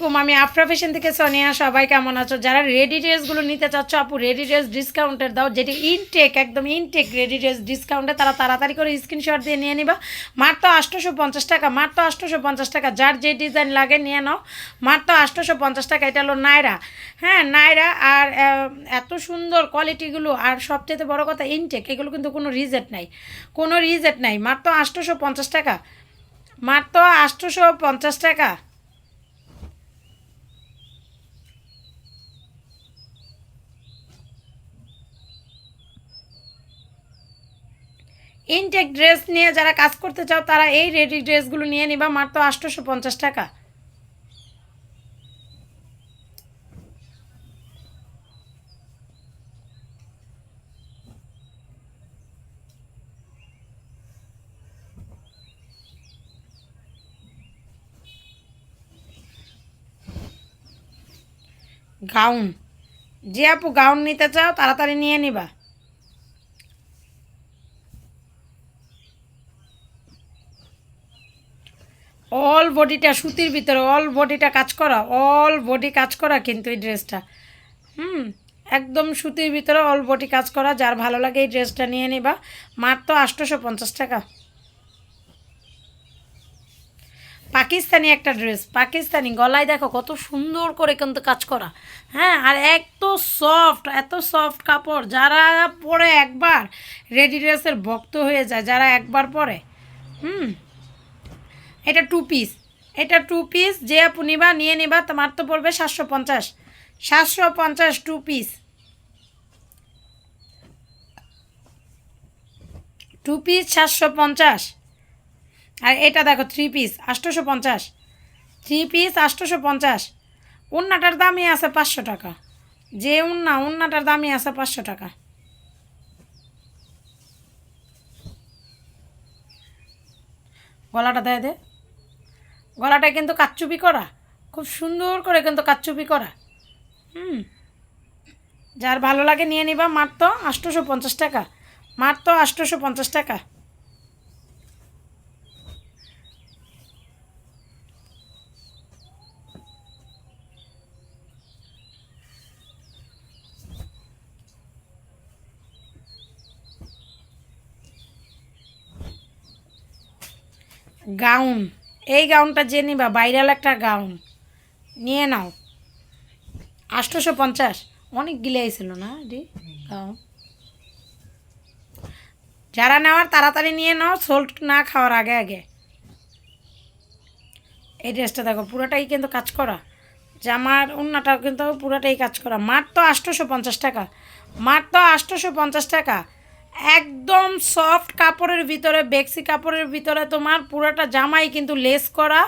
আমি আফরা ফ্যাশন থেকে সোনিয়া সবাই কেমন আছো? যারা রেডি ড্রেসগুলো নিতে চাচ্ছ, আপু রেডি ড্রেস ডিসকাউন্টের দাও। যেটি ইনটেক একদম ইনটেক রেডি ড্রেস ডিসকাউন্টে তারা তাড়াতাড়ি করে স্ক্রিনশট দিয়ে নিয়ে নিবা। মাত্র আটশোশো পঞ্চাশ টাকা, মাত্র আটশোশো পঞ্চাশ টাকা। যার যে ডিজাইন লাগে নিয়ে নাও। মাত্র আটশোশো পঞ্চাশ টাকা। এটা হলো নাইরা হ্যাঁ নাইরা আর এত সুন্দর কোয়ালিটিগুলো আর সবচেয়ে বড় কথা ইনটেক এগুলো কিন্তু কোনো রিজেট নাই। কোনো রিজেট নাই। মাত্র আটশোশো পঞ্চাশ টাকা। মাত্র আটশোশো পঞ্চাশ টাকা। ইনটেক ড্রেস নিয়ে যারা কাজ করতে চাও, তারা এই রেডি ড্রেসগুলো নিয়ে নিবা মাত্র আটশোশো পঞ্চাশ টাকা। গাউন যে আপু গাউন নিতে চাও, তাড়াতাড়ি নিয়ে নিবা। অল বডিটা সুতির ভিতরে অল বডিটা কাজ করা অল বডি কাজ করা কিন্তু এই ড্রেসটা হুম, একদম সুতির ভিতরে অল বডি কাজ করা, যার ভালো লাগে এই ড্রেসটা নিয়ে নিবা। মাত্র আটশোশো পঞ্চাশ টাকা। পাকিস্তানি একটা ড্রেস পাকিস্তানি গলায় দেখো কত সুন্দর করে কিন্তু কাজ করা। হ্যাঁ আর এত সফট এত সফট কাপড়, যারা পরে একবার রেডি ড্রেসের ভক্ত হয়ে যায়, যারা একবার পরে। হুম এটা টু পিস এটা টু পিস যে আপু নিবা, নিয়ে নিবা, তোমার তো পড়বে সাতশো পঞ্চাশ। সাতশো পঞ্চাশ টু পিস টু পিস সাতশো পঞ্চাশ। আর এটা দেখো থ্রি পিস আটশোশো পঞ্চাশ। থ্রি পিস আটশোশো পঞ্চাশ। উন্নাটার দামই আছে পাঁচশো টাকা। যে উন্না, উন্নাটার দামই আছে পাঁচশো টাকা। গলাটা দেয় দে। গলাটা কিন্তু কাচ্চুপি করা। খুব সুন্দর করে কিন্তু কাচ্চুপি করা। হুম। যার ভালো লাগে নিয়ে নিবা। মাত্র আটশোশো পঞ্চাশ টাকা। মাত্র আটশোশো পঞ্চাশ টাকা। গাউন। এই গাউনটা যে নিবা বাইরাল একটা গাউন। নিয়ে নাও। আটশোশো পঞ্চাশ। অনেক গিলে ছিল না রে গাউন। যারা নেওয়ার তাড়াতাড়ি নিয়ে নাও সোল্ট না খাওয়ার আগে আগে। এই ড্রেসটা দেখো, পুরোটাই কিন্তু কাজ করা। জামার উন্নাটাও কিন্তু পুরোটাই কাজ করা। মাত্র আটশোশো পঞ্চাশ টাকা। মাঠ তো আটশোশো পঞ্চাশ টাকা। একদম সফট কাপড়ের ভিতরে, বেক্সি কাপড়ের ভিতরে তোমার পুরোটা জামাই কিন্তু লেস করা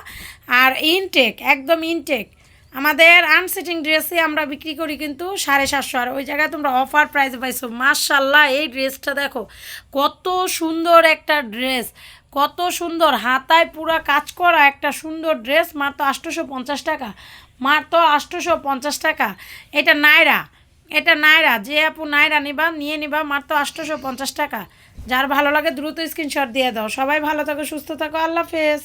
আর ইনটেক একদম ইনটেক আমাদের আনসিটিং ড্রেসই আমরা বিক্রি করি কিন্তু সাড়ে সাতশো। আর ওই জায়গায় তোমরা অফার প্রাইসে পাইছো। মার্শাল্লাহ এই ড্রেসটা দেখো, কত সুন্দর একটা ড্রেস কত সুন্দর। হাতায় পুরা কাজ করা একটা সুন্দর ড্রেস মাত্র আটশোশো পঞ্চাশ টাকা, মাত্র আটশোশো পঞ্চাশ টাকা। এটা নাইরা এটা নাইরা, যে আপু নাইরা নিবা, নিয়ে নিবা, মাত্র আটশোশো পঞ্চাশ টাকা। যার ভালো লাগে দ্রুত স্ক্রিনশট দিয়ে দাও। সবাই ভালো থাকো, সুস্থ থাকো, আল্লাহ হাফেজ।